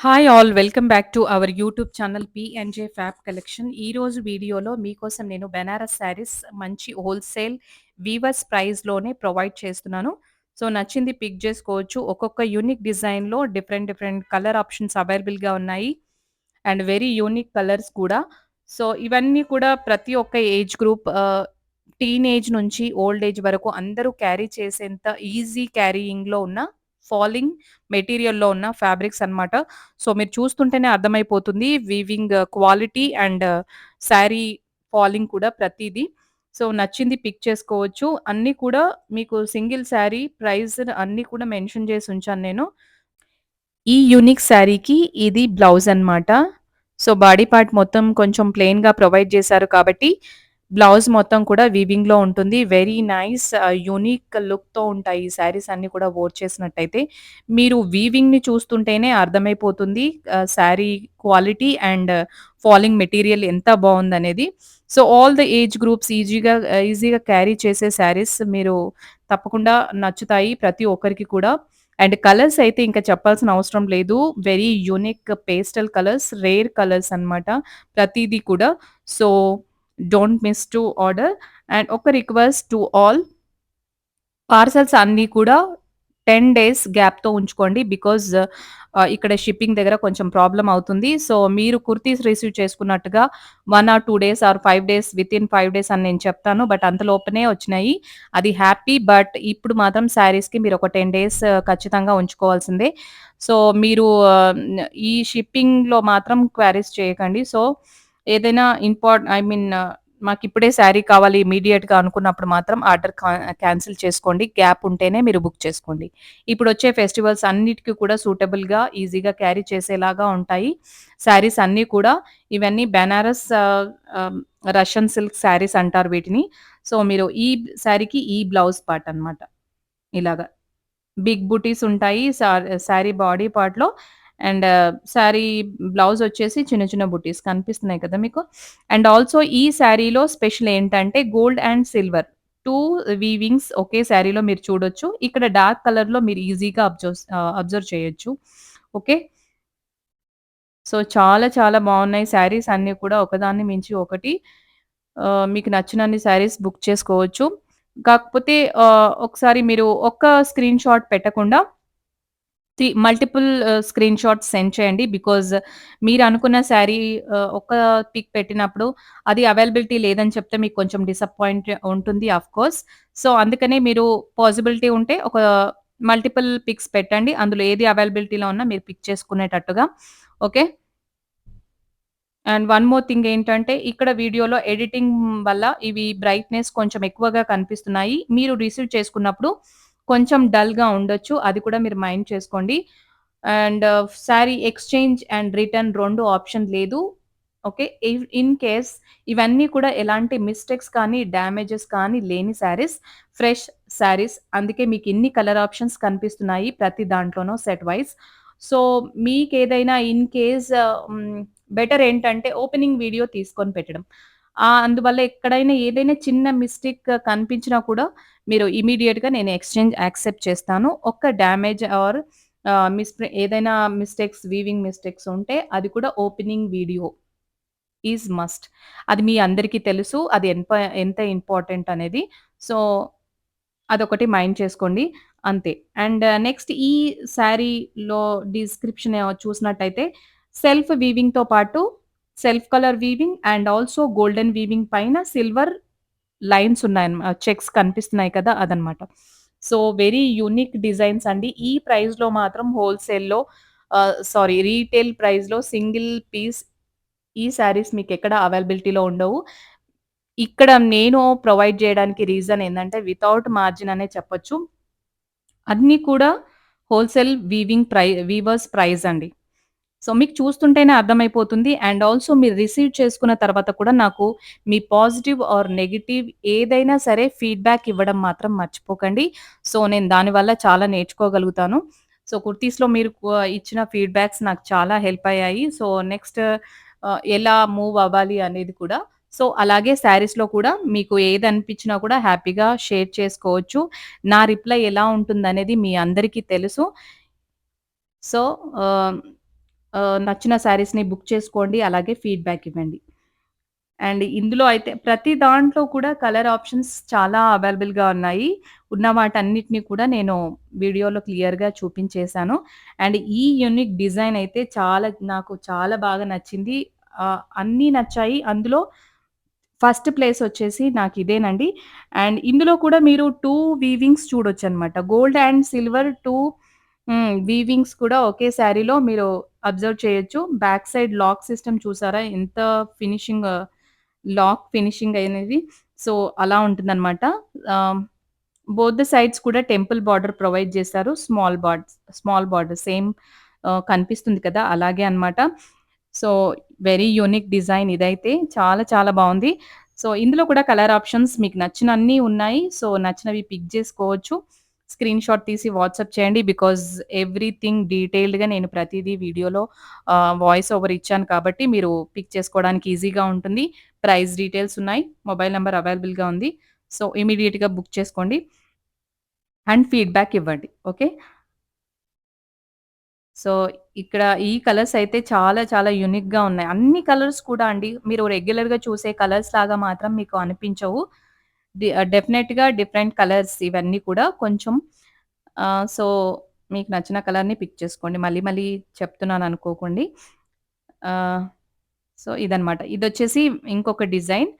Hi all welcome back to our YouTube channel PNJ fab collection. ఈరోజు వీడియోలో మీకోసం నేను బెనారస్ శారీస్ మంచి హోల్‌సేల్ వీవర్స్ ప్రైస్‌లోనే ప్రొవైడ్ చేస్తున్నాను. సో, నచ్చింది పిక్ చేసుకోవచ్చు ఒక్కొక్క యూనిక్ డిజైన్‌లో డిఫరెంట్ డిఫరెంట్ కలర్ ఆప్షన్స్ అవైలబుల్‌గా ఉన్నాయి. అండ్ వెరీ యూనిక్ కలర్స్ కూడా. సో, ఇవన్నీ కూడా ప్రతి ఒక్క ఏజ్ గ్రూప్ టీనేజ్ నుంచి ఓల్డ్ ఏజ్ వరకు అందరూ క్యారీ చేసేంత ఈజీ క్యారీయింగ్‌లో ఉన్న ఫాలింగ్ మెటీరియల్‌లో ఉన్న ఫ్యాబ్రిక్స్ అన్నమాట. సో, మీరు చూస్తుంటేనే అర్థమైపోతుంది weaving quality and sari falling కూడా ప్రతిదీ సో, నచ్చింది పిక్ చేసుకోవచ్చు. అన్నీ కూడా మీకు సింగిల్ శారీ ప్రైస్ అన్నీ కూడా మెన్షన్ చేసి ఉంచాను నేను. ఈ యూనిక్ శారీకి ఇది బ్లౌజ్ అనమాట సో, బాడీ పార్ట్ మొత్తం కొంచెం ప్లెయిన్‌గా ప్రొవైడ్ చేశారు కాబట్టి, బ్లౌజ్ మొత్తం కూడా వీవింగ్‌లో ఉంటుంది. వెరీ నైస్ ఆహ్, యూనిక్ లుక్‌తో ఉంటాయి ఈ శారీస్ అన్నీ కూడా వోర్ చేసినట్టయితే. మీరు వీవింగ్‌ని చూస్తుంటేనే అర్థమైపోతుంది sari quality and falling material ఎంత బాగుందనేది so, all the age groups ఈజీగా ఈజీగా క్యారీ చేసే శారీస్ మీరు తప్పకుండా నచ్చుతాయి ప్రతి ఒక్కరికి కూడా. అండ్ కలర్స్ అయితే ఇంకా చెప్పాల్సిన అవసరం లేదు. Very unique pastel colours, rare colours అన్నమాట. ప్రతిదీ కూడా. So, don't miss to order. And ఒక రిక్వెస్ట్ టు ఆల్ పార్సెల్స్ అన్నీ కూడా 10 డేస్ గ్యాప్‌తో ఉంచుకోండి. బికాజ్ uh, ఇక్కడ షిప్పింగ్ దగ్గర కొంచెం ప్రాబ్లమ్ అవుతుంది. సో, మీరు కుర్తీస్ రిసీవ్ చేసుకున్నట్టుగా one or two days or five days within five days అని నేను చెప్తాను. బట్ అంతలోపనే వచ్చినాయి. అది హ్యాపీ. బట్ ఇప్పుడు మాత్రం శారీస్‌కి మీరు ఒక 10 డేస్ uh, ఖచ్చితంగా ఉంచుకోవాల్సిందే. సో, మీరు uh, ఈ షిప్పింగ్‌లో మాత్రం క్వారీస్ చేయకండి. సో, ఏదైనా ఇంపార్ట్ ఐ మీన్ మాకు ఇప్పుడే శారీ కావాలి ఇమ్మీడియేట్‌గా అనుకున్నప్పుడు మాత్రం ఆర్డర్ క్యాన్సిల్ చేసుకోండి. గ్యాప్ ఉంటేనే మీరు బుక్ చేసుకోండి. ఇప్పుడు వచ్చే ఫెస్టివల్స్ అన్నిటికి కూడా సూటబుల్‌గా, ఈజీగా క్యారీ చేసేలాగా ఉంటాయి. శారీస్ అన్నీ కూడా ఇవన్నీ బెనారస్ రష్యన్ సిల్క్ శారీస్ అంటారు వీటిని. సో, మీరు ఈ శారీకి ఈ బ్లౌజ్ పార్ట్ అనమాట ఇలాగా. బిగ్ బుటీస్ ఉంటాయి శారీ బాడీ పార్ట్‌లో అండ్ శారీ బ్లౌజ్ వచ్చేసి చిన్న చిన్న బుటీస్ కనిపిస్తున్నాయి కదా మీకు. అండ్ ఆల్సో ఈ శారీలో స్పెషల్ ఏంటంటే gold and silver two weavings ఒకే శారీలో మీరు చూడొచ్చు. ఇక్కడ డార్క్ కలర్‌లో మీరు ఈజీగా అబ్జర్వ్ అబ్జర్వ్ చేయొచ్చు. ఓకే. సో, చాలా చాలా బాగున్నాయి శారీస్ అన్నీ కూడా ఒకదాన్ని మించి ఒకటి. మీకు నచ్చినన్ని శారీస్ బుక్ చేసుకోవచ్చు. కాకపోతే ఒకసారి మీరు ఒక్క స్క్రీన్ షాట్ పెట్టకుండా మల్టిపుల్ స్క్రీన్ షాట్స్ సెండ్ చేయండి. బికాజ్ మీరనుకున్న శారీ ఒక ఒక్క పిక్ పెట్టినప్పుడు అది అవైలబిలిటీ లేదని చెప్తే మీకు కొంచెం డిసప్పాయింట్ ఉంటుంది ఆఫ్‌కోర్స్. సో, అందుకనే మీరు పాసిబిలిటీ ఉంటే ఒక మల్టిపుల్ పిక్స్ పెట్టండి. అందులో ఏది అవైలబిలిటీలో ఉన్నా మీరు pick చేసుకునేటట్టుగా. Okay. And one more thing ఏంటంటే ఇక్కడ వీడియోలో ఎడిటింగ్ వల్ల ఇవి బ్రైట్‌నెస్ కొంచెం ఎక్కువగా కనిపిస్తున్నాయి. మీరు రిసీవ్ చేసుకున్నప్పుడు కొంచెం డల్‌గా ఉండొచ్చు. అది కూడా మీరు మైండ్ చేసుకోండి. And sari exchange and return రెండు ఆప్షన్ లేదు. ఓకే. ఇన్ కేస్ ఇవన్నీ కూడా ఎలాంటి మిస్టేక్స్ కానీ, డ్యామేజెస్ కానీ లేని శారీస్. ఫ్రెష్ శారీస్. అందుకే మీకు ఇన్ని కలర్ ఆప్షన్స్ కనిపిస్తున్నాయి ప్రతి దాంట్లోనూ సెట్ వైజ్ సో, మీకు ఏదైనా ఇన్ కేస్ బెటర్ ఏంటంటే ఓపెనింగ్ వీడియో తీసుకొని పెట్టడం. ఆ అందువల్ల ఎక్కడైనా ఏదైనా చిన్న మిస్టేక్ కనిపించినా కూడా మీరు ఇమ్మీడియేట్‌గా నేను ఎక్స్‌చేంజ్ యాక్సెప్ట్ చేస్తాను. ఒక్క డ్యామేజ్ ఆర్ మిస్ ఏదైనా మిస్టేక్స్ వీవింగ్ మిస్టేక్స్ ఉంటే అది కూడా ఓపెనింగ్ వీడియో ఈజ్ మస్ట్. అది మీ అందరికీ తెలుసు. అది ఎంత ఎంత ఇంపార్టెంట్ అనేది. సో, అదొకటి మైండ్ చేసుకోండి. అంతే. అండ్ నెక్స్ట్ ఈ శారీలో డిస్క్రిప్షన్ చూసినట్టయితే సెల్ఫ్ వీవింగ్‌తో పాటు self colour weaving and also golden weaving పైన సిల్వర్ లైన్స్ ఉన్నాయి చెక్స్ కనిపిస్తున్నాయి కదా! అదనమాట సో, వెరీ యూనిక్ డిజైన్స్ అండి. ఈ ప్రైస్‌లో మాత్రం హోల్‌సేల్‌లో సారీ రీటైల్ ప్రైస్‌లో సింగిల్ పీస్ ఈ శారీస్ మీకు ఎక్కడ అవైలబిలిటీలో ఉండవు. ఇక్కడ నేను ప్రొవైడ్ చేయడానికి రీజన్ ఏంటంటే వితౌట్ మార్జిన్ అనే చెప్పొచ్చు. అన్నీ కూడా హోల్‌సేల్ వీవింగ్ ప్రై వీవర్స్ ప్రైస్ అండి. సో, మీకు చూస్తుంటేనే అర్థమైపోతుంది. అండ్ ఆల్సో మీరు రిసీవ్ చేసుకున్న తర్వాత కూడా నాకు మీ పాజిటివ్ ఆర్ నెగిటివ్ ఏదైనా సరే ఫీడ్‌బ్యాక్ ఇవ్వడం మాత్రం మర్చిపోకండి. సో, నేను దానివల్ల చాలా నేర్చుకోగలుగుతాను. సో, కుర్తీస్‌లో మీరు ఇచ్చిన ఫీడ్‌బ్యాక్స్ నాకు చాలా హెల్ప్ అయ్యాయి. సో, నెక్స్ట్ ఎలా మూవ్ అవ్వాలి అనేది కూడా. సో, అలాగే శారీస్‌లో కూడా మీకు ఏది అనిపించినా కూడా హ్యాపీగా షేర్ చేసుకోవచ్చు. నా రిప్లై ఎలా ఉంటుందనేది మీ అందరికీ తెలుసు. సో, నచ్చిన శారీస్‌ని బుక్ చేసుకోండి. అలాగే ఫీడ్‌బ్యాక్ ఇవ్వండి. అండ్ ఇందులో అయితే ప్రతి దాంట్లో కూడా కలర్ ఆప్షన్స్ చాలా అవైలబుల్‌గా ఉన్నాయి. ఉన్న వాటన్నిటిని కూడా నేను వీడియోలో క్లియర్‌గా చూపించేసాను. అండ్ ఈ యూనిక్ డిజైన్ అయితే చాలా నాకు చాలా బాగా నచ్చింది. అన్నీ నచ్చాయి. అందులో ఫస్ట్ ప్లేస్ వచ్చేసి నాకు ఇదేనండి అండ్ ఇందులో కూడా మీరు టూ వీవింగ్స్ చూడొచ్చు అనమాట gold and silver two weavings కూడా ఒకే శారీలో మీరు అబ్జర్వ్ చేయొచ్చు. బ్యాక్ సైడ్ లాక్ సిస్టమ్ చూసారా? ఎంత ఫినిషింగ్ లాక్ ఫినిషింగ్ అనేది. సో, అలా ఉంటుందనమాట. ఆహ్, బోత్ ద సైడ్స్ కూడా టెంపుల్ బార్డర్ ప్రొవైడ్ చేశారు. స్మాల్ బార్డ్స్ స్మాల్ బార్డర్ సేమ్ కనిపిస్తుంది కదా! అలాగే అనమాట. సో, వెరీ యూనిక్ డిజైన్ ఇదైతే. చాలా చాలా బాగుంది సో, ఇందులో కూడా కలర్ ఆప్షన్స్ మీకు నచ్చినన్నీ ఉన్నాయి. సో, నచ్చినవి పిక్ చేసుకోవచ్చు స్క్రీన్ స్క్రీన్‌షాట్ తీసి వాట్సాప్ చేయండి. బికాజ్ ఎవ్రీథింగ్ డీటెయిల్డ్‌గా నేను ప్రతిదీ వీడియోలో వాయిస్ ఓవర్ ఇచ్చాను కాబట్టి మీరు పిక్ చేసుకోవడానికి ఈజీగా ఉంటుంది. ప్రైస్ డీటెయిల్స్ ఉన్నాయి. మొబైల్ నెంబర్ అవైలబుల్‌గా ఉంది. సో, ఇమీడియట్గా బుక్ చేసుకోండి. అండ్ ఫీడ్‌బ్యాక్ ఇవ్వండి. ఓకే. సో, ఇక్కడ ఈ కలర్స్ అయితే చాలా చాలా యూనిక్‌గా ఉన్నాయి. అన్ని కలర్స్ కూడా అండి మీరు రెగ్యులర్‌గా చూసే కలర్స్ లాగా మాత్రం మీకు అనిపించవు. డెఫినెట్‌గా డిఫరెంట్ కలర్స్ ఇవన్నీ కూడా కొంచెం సో, మీకు నచ్చిన కలర్‌ని పిక్ చేసుకోండి. మళ్ళీ మళ్ళీ చెప్తున్నాను అనుకోకండి. సో, ఇదనమాట. ఇదొచ్చేసి ఇంకొక డిజైన్.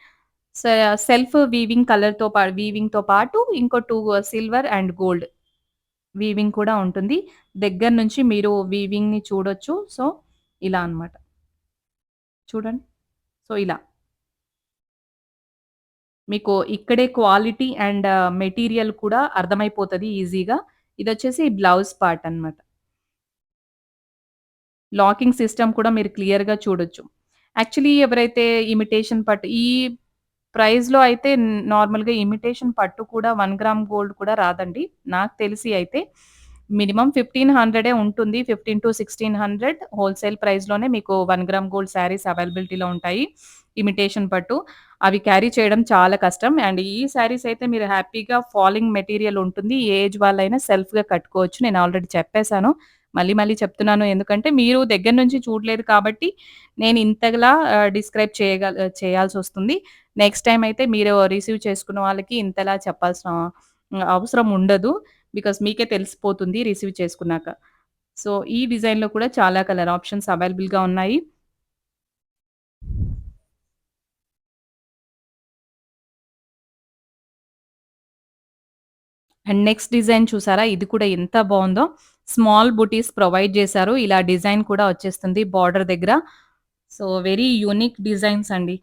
సెల్ఫ్ వీవింగ్ కలర్‌తో పా వీవింగ్‌తో పాటు ఇంకో two silver and gold weaving కూడా ఉంటుంది. దగ్గర నుంచి మీరు వీవింగ్‌ని చూడొచ్చు. సో, ఇలా అనమాట. చూడండి. సో, ఇలా. మీకు ఇక్కడే క్వాలిటీ అండ్ మెటీరియల్ కూడా అర్థమైపోతుంది ఈజీగా. ఇదొచ్చేసి బ్లౌజ్ పార్ట్ అనమాట. లాకింగ్ సిస్టమ్ కూడా మీరు క్లియర్‌గా చూడొచ్చు. యాక్చువల్లీ ఎవరైతే ఇమిటేషన్ పట్టు ఈ ప్రైస్‌లో అయితే నార్మల్‌గా ఇమిటేషన్ పట్టు కూడా వన్ గ్రామ్ గోల్డ్ కూడా రాదండి. నాకు తెలిసి అయితే. మినిమమ్ 1500 ఉంటుంది. 15-1600 హోల్‌సేల్ ప్రైస్‌లోనే మీకు వన్ గ్రామ్ గోల్డ్ శారీస్ అవైలబిలిటీలో ఉంటాయి. ఇమిటేషన్ పట్టు. అవి క్యారీ చేయడం చాలా కష్టం. అండ్ ఈ శారీస్ అయితే మీరు హ్యాపీగా ఫాలింగ్ మెటీరియల్ ఉంటుంది. ఏజ్ వాళ్ళైనా సెల్ఫ్‌గా కట్టుకోవచ్చు. నేను ఆల్రెడీ చెప్పేసాను. మళ్ళీ మళ్ళీ చెప్తున్నాను. ఎందుకంటే మీరు దగ్గర నుంచి చూడలేదు కాబట్టి నేను ఇంతలా డిస్క్రైబ్ చేయగల చేయాల్సి వస్తుంది నెక్స్ట్ టైం అయితే మీరు రిసీవ్ చేసుకున్న వాళ్ళకి ఇంతలా చెప్పాల్సిన అవసరం ఉండదు. బికాస్ మీకే తెలిసిపోతుంది రిసీవ్ చేసుకున్నాక. సో, ఈ డిజైన్‌లో కూడా చాలా కలర్ ఆప్షన్స్ అవైలబుల్‌గా ఉన్నాయి. అండ్ నెక్స్ట్ డిజైన్ చూసారా? ఇది కూడా ఎంత బాగుందో స్మాల్ బుటీస్ ప్రొవైడ్ చేశారు. ఇలా డిజైన్ కూడా వచ్చేస్తుంది బార్డర్ దగ్గర. సో, వెరీ యూనిక్ డిజైన్స్ అండి.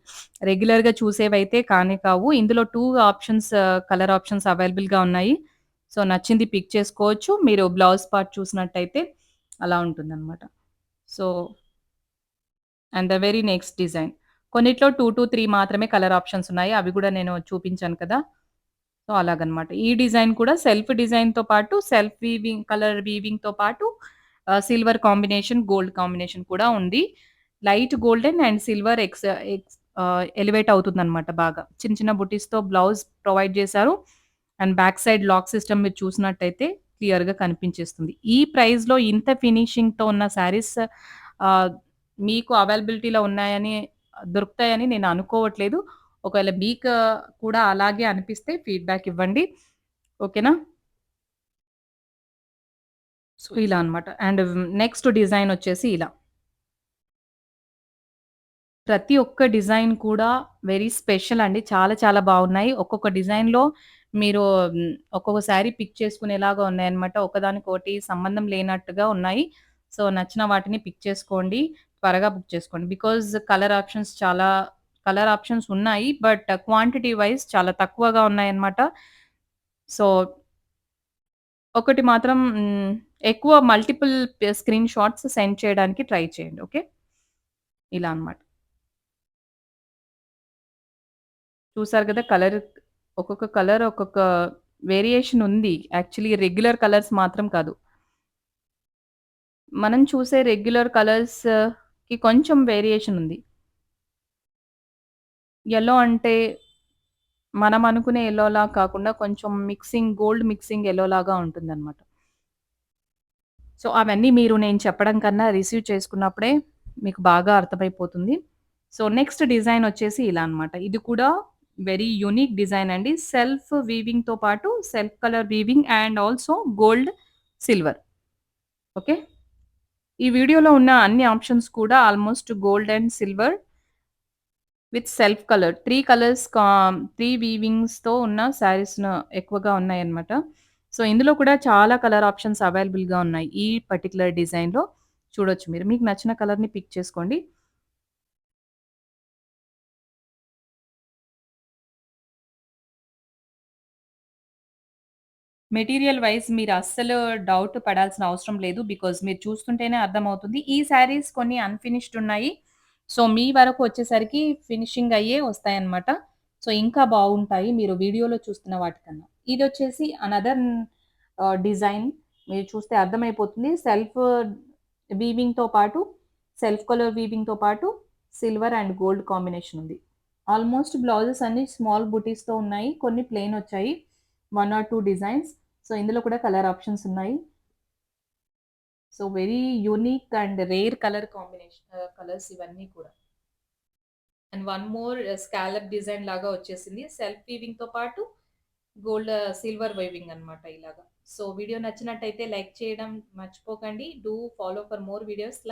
రెగ్యులర్‌గా చూసేవైతే కానే కావు. ఇందులో టూ ఆప్షన్స్ కలర్ ఆప్షన్స్ అవైలబుల్‌గా ఉన్నాయి. సో, నచ్చింది పిక్ చేసుకోవచ్చు. మీరు బ్లౌజ్ పార్ట్ చూసినట్టయితే అలా ఉంటుందన్నమాట so and the very next design. కొన్నిట్లో 2-3 మాత్రమే కలర్ ఆప్షన్స్ ఉన్నాయి. అవి కూడా నేను చూపించాను కదా! సో, అలాగనమాట. ఈ డిజైన్ కూడా సెల్ఫ్ డిజైన్‌తో పాటు సెల్ఫ్ వీవింగ్ కలర్ వీవింగ్‌తో పాటు సిల్వర్ కాంబినేషన్, గోల్డ్ కాంబినేషన్ కూడా ఉంది. లైట్ గోల్డెన్ అండ్ సిల్వర్ ఎక్స్ ఎక్స్ ఎలివేట్ అవుతుంది అనమాట బాగా. చిన్న చిన్న బుటీస్‌తో బ్లౌజ్ ప్రొవైడ్ చేశారు. And back side lock system మీరు చూసినట్టయితే క్లియర్‌గా కనిపించేస్తుంది. ఈ ప్రైస్‌లో ఇంత ఫినిషింగ్‌తో ఉన్న శారీస్ మీకు అవైలబిలిటీలో ఉన్నాయని దొరుకుతాయని నేను అనుకోవట్లేదు. ఒకవేళ మీకు కూడా అలాగే అనిపిస్తే ఫీడ్‌బ్యాక్ ఇవ్వండి. ఓకేనా? సో, ఇలా అనమాట. అండ్ నెక్స్ట్ డిజైన్ వచ్చేసి ఇలా. ప్రతి ఒక్క డిజైన్ కూడా వెరీ స్పెషల్ అండి. చాలా చాలా బాగున్నాయి ఒక్కొక్క డిజైన్‌లో మీరు ఒక్కొక్కసారి పిక్ చేసుకునేలాగా ఉన్నాయన్నమాట. ఒకదానికొకటి సంబంధం లేనట్టుగా ఉన్నాయి. సో, నచ్చిన వాటిని పిక్ చేసుకోండి. త్వరగా బుక్ చేసుకోండి. బికాజ్ కలర్ ఆప్షన్స్ చాలా కలర్ ఆప్షన్స్ ఉన్నాయి. బట్ క్వాంటిటీ వైస్ చాలా తక్కువగా ఉన్నాయన్నమాట. సో ఒకటి మాత్రం హ్మ్, ఎక్కువ మల్టిపుల్ పే స్క్రీన్ షాట్స్ సెండ్ చేయడానికి ట్రై చేయండి. ఓకే. ఇలా అనమాట. చూసారు కదా! కలర్ ఒక్కొక్క కలర్ ఒక్కొక్క వేరియేషన్ ఉంది. యాక్చువల్లీ రెగ్యులర్ కలర్స్ మాత్రం కాదు. మనం చూసే రెగ్యులర్ కలర్స్కి కొంచెం వేరియేషన్ ఉంది. ఎల్లో అంటే మనం అనుకునే ఎల్లోలా కాకుండా కొంచెం మిక్సింగ్ గోల్డ్ మిక్సింగ్ యెల్లోలాగా ఉంటుందనమాట. సో, అవన్నీ మీరు నేను చెప్పడం కన్నా రిసీవ్ చేసుకున్నప్పుడే మీకు బాగా అర్థమైపోతుంది. సో, నెక్స్ట్ డిజైన్ వచ్చేసి ఇలా అనమాట. ఇది కూడా వెరీ యూనిక్ డిజైన్ అండి. సెల్ఫ్ వీవింగ్‌తో పాటు self colour weaving and also gold, silver. Okay. ఈ వీడియోలో ఉన్న అన్ని ఆప్షన్స్ కూడా almost gold and silver with self colour three colours three వీవింగ్స్‌తో ఉన్న శారీస్‌ను ఎక్కువగా ఉన్నాయన్నమాట. సో, ఇందులో కూడా చాలా కలర్ ఆప్షన్స్ అవైలబుల్‌గా ఉన్నాయి. ఈ పర్టిక్యులర్ డిజైన్‌లో చూడొచ్చు మీరు. మీకు నచ్చిన కలర్‌ని పిక్ చేసుకోండి. మెటీరియల్ వైస్ మీరు అస్సలు డౌట్ పడాల్సిన అవసరం లేదు. బికాజ్ మీరు చూస్తుంటేనే అర్థమవుతుంది. ఈ శారీస్ కొన్ని అన్‌ఫినిష్డ్ ఉన్నాయి. సో, మీ వరకు వచ్చేసరికి ఫినిషింగ్ అయ్యే వస్తాయన్నమాట. సో, ఇంకా బాగుంటాయి మీరు వీడియోలో చూస్తున్న వాటికన్నా. ఇది వచ్చేసి అనదర్ డిజైన్ మీరు చూస్తే అర్థమైపోతుంది. సెల్ఫ్ వీవింగ్‌తో uh, పాటు సెల్ఫ్ కలర్ వీవింగ్‌తో పాటు సిల్వర్ అండ్ గోల్డ్ కాంబినేషన్ ఉంది. ఆల్మోస్ట్ బ్లౌజెస్ అన్ని స్మాల్ బుటీస్‌తో ఉన్నాయి. కొన్ని ప్లెయిన్ వచ్చాయి. One or two designs. So, ఇందులో కూడా కలర్ ఆప్షన్స్ ఉన్నాయి. So, very unique and rare colour combination colours ఇవన్నీ కూడా. And one more scallop design లాగా వచ్చేసింది. సెల్ఫ్ వీవింగ్‌తో పాటు గోల్డ్ సిల్వర్ వైవింగ్ అన్నమాట ఇలాగా. సో, వీడియో నచ్చినట్టయితే లైక్ చేయడం మర్చిపోకండి. Do follow for more videos.